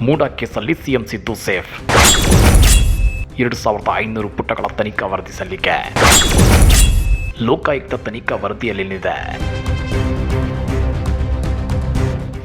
ಮೂಡ ಸಲ್ಲಿ CM Siddu safe. ಎರಡು ಸಾವಿರದ ಐನೂರು ಪುಟಗಳ ತನಿಖಾ ವರದಿ ಸಲ್ಲಿಕೆ. ಲೋಕಾಯುಕ್ತ ತನಿಖಾ ವರದಿಯಲ್ಲೇನಿದೆ.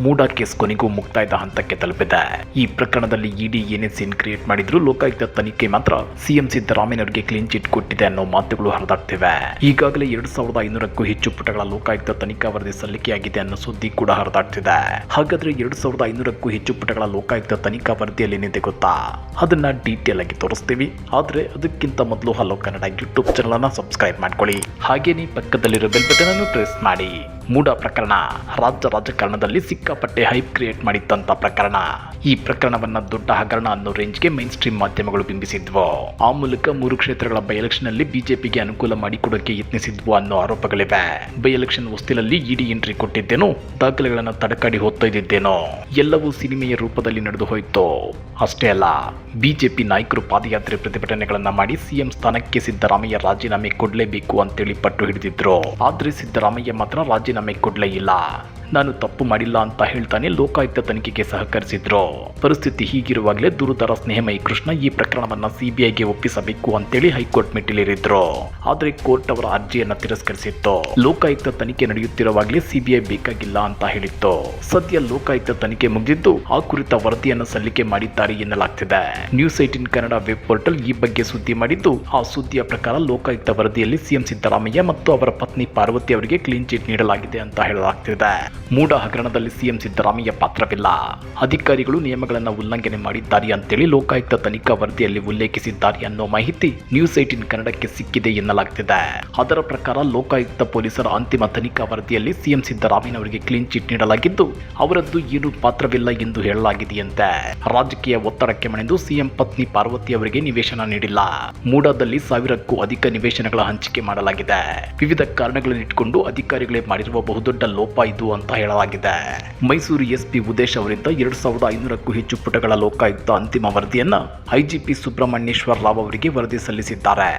ಮೂಡಾ ಕೇಸ್ ಕೊನೆಗೂ ಮುಕ್ತಾಯದ ಹಂತಕ್ಕೆ ತಲುಪಿದೆ. ಈ ಪ್ರಕರಣದಲ್ಲಿ ಇಡಿ ಏನೇ ಸೀನ್ ಕ್ರಿಯೇಟ್ ಮಾಡಿದ್ರು ಲೋಕಾಯುಕ್ತ ತನಿಖೆ ಮಾತ್ರ ಸಿಎಂ ಸಿದ್ದರಾಮಯ್ಯನವರಿಗೆ ಕ್ಲೀನ್ ಚಿಟ್ ಕೊಟ್ಟಿದೆ ಅನ್ನೋ ಮಾತುಗಳು ಹರಿದಾಡ್ತಿವೆ ಈಗಾಗಲೇ ಎರಡು ಸಾವಿರದ ಐನೂರಕ್ಕೂ ಹೆಚ್ಚು ಪುಟಗಳ ಲೋಕಾಯುಕ್ತ ತನಿಖಾ ವರದಿ ಸಲ್ಲಿಕೆಯಾಗಿದೆ ಅನ್ನೋ ಸುದ್ದಿ ಕೂಡ ಹರಿದಾಡ್ತಿದೆ ಹಾಗಾದ್ರೆ ಎರಡು ಸಾವಿರದ ಐನೂರಕ್ಕೂ ಹೆಚ್ಚು ಪುಟಗಳ ಲೋಕಾಯುಕ್ತ ತನಿಖಾ ವರದಿಯಲ್ಲಿ ಏನಿದೆ ಗೊತ್ತಾ? ಅದನ್ನ ಡೀಟೇಲ್ ಆಗಿ ತೋರಿಸ್ತೀವಿ. ಆದ್ರೆ ಅದಕ್ಕಿಂತ ಮೊದಲು ಹಲೋ ಕನ್ನಡ ಯೂಟ್ಯೂಬ್ ಚಾನಲ್ ಅನ್ನ ಸಬ್ಸ್ಕ್ರೈಬ್ ಮಾಡ್ಕೊಳ್ಳಿ. ಹಾಗೇನೇ ಪಕ್ಕದಲ್ಲಿರೋ ಬೆಲ್ ಬಟನ್ ಅನ್ನು ಪ್ರೆಸ್ ಮಾಡಿ. ಮೂಡ ಪ್ರಕರಣ. ರಾಜ್ಯ ರಾಜಕಾರಣದಲ್ಲಿ ಸಿಕ್ಕಾಪಟ್ಟೆ ಹೈಪ್ ಕ್ರಿಯೇಟ್ ಮಾಡಿದ್ದಂತ ಪ್ರಕರಣ. ಈ ಪ್ರಕರಣವನ್ನ ದೊಡ್ಡ ಹಗರಣ ಅನ್ನೋ ರೇಂಜ್ಗೆ ಮೈನ್ ಸ್ಟ್ರೀಮ್ ಮಾಧ್ಯಮಗಳು ಬಿಂಬಿಸಿದ್ವು. ಆ ಮೂಲಕ ಮೂರು ಕ್ಷೇತ್ರಗಳ ಬೈ ಎಲೆಕ್ಷನ್ನಲ್ಲಿ ಬಿಜೆಪಿಗೆ ಅನುಕೂಲ ಮಾಡಿಕೊಡೋಕೆ ಯತ್ನಿಸಿದ್ವು ಅನ್ನೋ ಆರೋಪಗಳಿವೆ. ಬೈ ಎಲೆಕ್ಷನ್ ಹೊಸ್ತಿಲಲ್ಲಿ ಇಡಿ ಎಂಟ್ರಿ ಕೊಟ್ಟಿದ್ದೇನೋ, ದಾಖಲೆಗಳನ್ನು ತಡಕಾಡಿ ಹೊತ್ತೊಯ್ದಿದ್ದೇನೋ ಎಲ್ಲವೂ ಸಿನಿಮೆಯ ರೂಪದಲ್ಲಿ ನಡೆದು ಹೋಯಿತು. ಅಷ್ಟೇ ಅಲ್ಲ, ಬಿಜೆಪಿ ನಾಯಕರು ಪಾದಯಾತ್ರೆ ಪ್ರತಿಭಟನೆಗಳನ್ನ ಮಾಡಿ ಸಿಎಂ ಸ್ಥಾನಕ್ಕೆ ಸಿದ್ದರಾಮಯ್ಯ ರಾಜೀನಾಮೆ ಕೊಡಲೇಬೇಕು ಅಂತೇಳಿ ಪಟ್ಟು ಹಿಡಿದಿದ್ರು. ಆದ್ರೆ ಸಿದ್ದರಾಮಯ್ಯ ಮಾತ್ರ ರಾಜೀನಾಮೆ นามิกุลลีลา ನಾನು ತಪ್ಪು ಮಾಡಿಲ್ಲ ಅಂತ ಹೇಳ್ತಾನೆ ಲೋಕಾಯುಕ್ತ ತನಿಖೆಗೆ ಸಹಕರಿಸಿದ್ರು. ಪರಿಸ್ಥಿತಿ ಹೀಗಿರುವಾಗಲೇ ದೂರುದಾರ ಸ್ನೇಹಮಯಿ ಕೃಷ್ಣ ಈ ಪ್ರಕರಣವನ್ನ ಸಿಬಿಐಗೆ ಒಪ್ಪಿಸಬೇಕು ಅಂತೇಳಿ ಹೈಕೋರ್ಟ್ ಮೆಟ್ಟಿಲೇರಿದ್ರು. ಆದರೆ ಕೋರ್ಟ್ ಅವರ ಅರ್ಜಿಯನ್ನ ತಿರಸ್ಕರಿಸಿತ್ತು. ಲೋಕಾಯುಕ್ತ ತನಿಖೆ ನಡೆಯುತ್ತಿರುವಾಗಲೇ ಸಿಬಿಐ ಬೇಕಾಗಿಲ್ಲ ಅಂತ ಹೇಳಿತ್ತು. ಸದ್ಯ ಲೋಕಾಯುಕ್ತ ತನಿಖೆ ಮುಗಿದಿದ್ದು ಆ ಕುರಿತ ವರದಿಯನ್ನು ಸಲ್ಲಿಕೆ ಮಾಡಿದ್ದಾರೆ ಎನ್ನಲಾಗ್ತಿದೆ. News eighteen Kannada web portal ಈ ಬಗ್ಗೆ ಸುದ್ದಿ ಮಾಡಿದ್ದು, ಆ ಸುದ್ದಿಯ ಪ್ರಕಾರ ಲೋಕಾಯುಕ್ತ ವರದಿಯಲ್ಲಿ ಸಿಎಂ ಸಿದ್ದರಾಮಯ್ಯ ಮತ್ತು ಅವರ ಪತ್ನಿ ಪಾರ್ವತಿ ಅವರಿಗೆ ಕ್ಲೀನ್ ಚಿಟ್ ನೀಡಲಾಗಿದೆ ಅಂತ ಹೇಳಲಾಗ್ತಿದೆ. ಮೂಡ ಹಗರಣದಲ್ಲಿ ಸಿಎಂ ಸಿದ್ದರಾಮಯ್ಯ ಪಾತ್ರವಿಲ್ಲ. ಅಧಿಕಾರಿಗಳು ನಿಯಮಗಳನ್ನು ಉಲ್ಲಂಘನೆ ಮಾಡಿದ್ದಾರೆ ಅಂತೇಳಿ ಲೋಕಾಯುಕ್ತ ತನಿಖಾ ವರದಿಯಲ್ಲಿ ಉಲ್ಲೇಖಿಸಿದ್ದಾರೆ ಅನ್ನೋ ಮಾಹಿತಿ ನ್ಯೂಸ್ ಏಟಿನ್ ಕನ್ನಡಕ್ಕೆ ಸಿಕ್ಕಿದೆ ಎನ್ನಲಾಗ್ತಿದೆ. ಅದರ ಪ್ರಕಾರ ಲೋಕಾಯುಕ್ತ ಪೊಲೀಸರ ಅಂತಿಮ ತನಿಖಾ ವರದಿಯಲ್ಲಿ ಸಿಎಂ ಸಿದ್ದರಾಮಯ್ಯನವರಿಗೆ ಕ್ಲೀನ್ ಚಿಟ್ ನೀಡಲಾಗಿದ್ದು, ಅವರದ್ದು ಏನು ಪಾತ್ರವಿಲ್ಲ ಎಂದು ಹೇಳಲಾಗಿದೆಯಂತೆ. ರಾಜಕೀಯ ಒತ್ತಡಕ್ಕೆ ಮಣೆದು ಸಿಎಂ ಪತ್ನಿ ಪಾರ್ವತಿ ಅವರಿಗೆ ನಿವೇಶನ ನೀಡಿಲ್ಲ. ಮೂಡಾದಲ್ಲಿ ಸಾವಿರಕ್ಕೂ ಅಧಿಕ ನಿವೇಶನಗಳ ಹಂಚಿಕೆ ಮಾಡಲಾಗಿದೆ. ವಿವಿಧ ಕಾರಣಗಳನ್ನಿಟ್ಟುಕೊಂಡು ಅಧಿಕಾರಿಗಳೇ ಮಾಡಿರುವ ಬಹುದೊಡ್ಡ ಲೋಪ ಇದು ಅಂತ ಹೇಳಲಾಗಿದೆ ಮೈಸೂರು ಎಸ್ಪಿ ಉದೇಶ್ ಅವರಿಂದ ಎರಡ್ ಸಾವಿರದ ಐನೂರಕ್ಕೂ ಹೆಚ್ಚು ಪುಟಗಳ ಲೋಕಾಯುಕ್ತ ಅಂತಿಮ ವರದಿಯನ್ನ ಐಜಿಪಿ ಸುಬ್ರಹ್ಮಣ್ಯೇಶ್ವರ ರಾವ್ ಅವರಿಗೆ ವರದಿ ಸಲ್ಲಿಸಿದ್ದಾರೆ.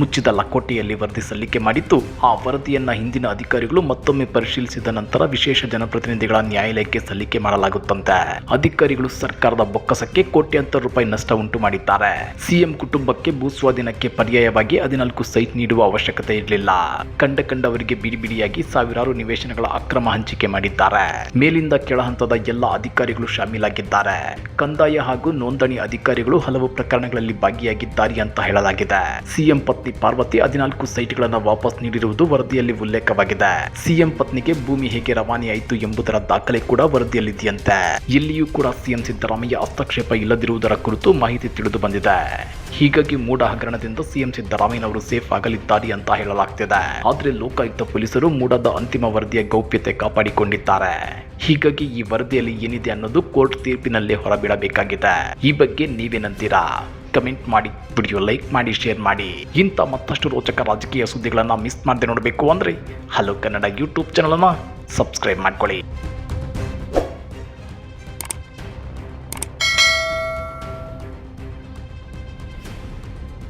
ಮುಚ್ಚಿದ ಲಕೋಟೆಯಲ್ಲಿ ವರದಿ ಸಲ್ಲಿಕೆ ಮಾಡಿದ್ದು, ಆ ವರದಿಯನ್ನ ಹಿಂದಿನ ಅಧಿಕಾರಿಗಳು ಮತ್ತೊಮ್ಮೆ ಪರಿಶೀಲಿಸಿದ ನಂತರ ವಿಶೇಷ ಜನಪ್ರತಿನಿಧಿಗಳ ನ್ಯಾಯಾಲಯಕ್ಕೆ ಸಲ್ಲಿಕೆ ಮಾಡಲಾಗುತ್ತಂತೆ. ಅಧಿಕಾರಿಗಳು ಸರ್ಕಾರದ ಬೊಕ್ಕಸಕ್ಕೆ ಕೋಟ್ಯಾಂತರ ರೂಪಾಯಿ ನಷ್ಟ ಉಂಟು ಮಾಡಿದ್ದಾರೆ. ಸಿಎಂ ಕುಟುಂಬಕ್ಕೆ ಭೂಸ್ವಾಧೀನಕ್ಕೆ ಪರ್ಯಾಯವಾಗಿ ಹದಿನಾಲ್ಕು ಸೈಟ್ ನೀಡುವ ಅವಶ್ಯಕತೆ ಇರಲಿಲ್ಲ. ಕಂಡ ಕಂಡವರಿಗೆ ಬಿಡಿ ಬಿಡಿಯಾಗಿ ಸಾವಿರಾರು ನಿವೇಶನಗಳ ಅಕ್ರಮ ಹಂಚಿಕೆ ಮಾಡಿದ್ದಾರೆ. ಮೇಲಿಂದ ಕೆಳ ಹಂತದ ಎಲ್ಲ ಅಧಿಕಾರಿಗಳು ಶಾಮೀಲಾಗಿದ್ದಾರೆ. ಕಂದಾಯ ಹಾಗೂ ನೋಂದಣಿ ಅಧಿಕಾರಿಗಳು ಹಲವು ಪ್ರಕರಣಗಳಲ್ಲಿ ಭಾಗಿಯಾಗಿದ್ದಾರೆ ಅಂತ ಹೇಳಲಾಗಿದೆ. ಸಿಎಂ ಪತ್ನಿ ಪಾರ್ವತಿ ಹದಿನಾಲ್ಕು ಸೈಟ್ಗಳನ್ನು ವಾಪಸ್ ನೀಡಿರುವುದು ವರದಿಯಲ್ಲಿ ಉಲ್ಲೇಖವಾಗಿದೆ. ಸಿಎಂ ಪತ್ನಿಗೆ ಭೂಮಿ ಹೇಗೆ ರವಾನೆಯಾಯಿತು ಎಂಬುದರ ದಾಖಲೆ ಕೂಡ ವರದಿಯಲ್ಲಿದೆಯಂತೆ. ಇಲ್ಲಿಯೂ ಕೂಡ ಸಿಎಂ ಸಿದ್ದರಾಮಯ್ಯ ಹಸ್ತಕ್ಷೇಪ ಇಲ್ಲದಿರುವುದರ ಕುರಿತು ಮಾಹಿತಿ ತಿಳಿದು ಬಂದಿದೆ. ಹೀಗಾಗಿ ಮೂಡ ಹಗರಣದಿಂದ ಸಿಎಂ ಸಿದ್ದರಾಮಯ್ಯನವರು ಸೇಫ್ ಆಗಲಿದ್ದಾರೆ ಅಂತ ಹೇಳಲಾಗ್ತಿದೆ. ಆದರೆ ಲೋಕಾಯುಕ್ತ ಪೊಲೀಸರು ಮೂಡದ ಅಂತಿಮ ವರದಿಯ ಗೌಪ್ಯತೆ ಕಾಪಾಡಿಕೊಂಡಿದ್ದಾರೆ. ಹೀಗಾಗಿ ಈ ವರದಿಯಲ್ಲಿ ಏನಿದೆ ಅನ್ನೋದು ಕೋರ್ಟ್ ತೀರ್ಪಿನಲ್ಲೇ ಹೊರಬೀಳಬೇಕಾಗಿದೆ ಈ ಬಗ್ಗೆ ನೀವೇನಂತೀರಾ? ಕಮೆಂಟ್ ಮಾಡಿ, ವಿಡಿಯೋ ಲೈಕ್ ಮಾಡಿ, ಶೇರ್ ಮಾಡಿ. ಇಂಥ ಮತ್ತಷ್ಟು ರೋಚಕ ರಾಜಕೀಯ ಸುದ್ದಿಗಳನ್ನು ಮಿಸ್ ಮಾಡದೆ ನೋಡಬೇಕು ಅಂದರೆ ಹಲೋ ಕನ್ನಡ ಯೂಟ್ಯೂಬ್ ಚಾನಲನ್ನು ಸಬ್ಸ್ಕ್ರೈಬ್ ಮಾಡ್ಕೊಳ್ಳಿ.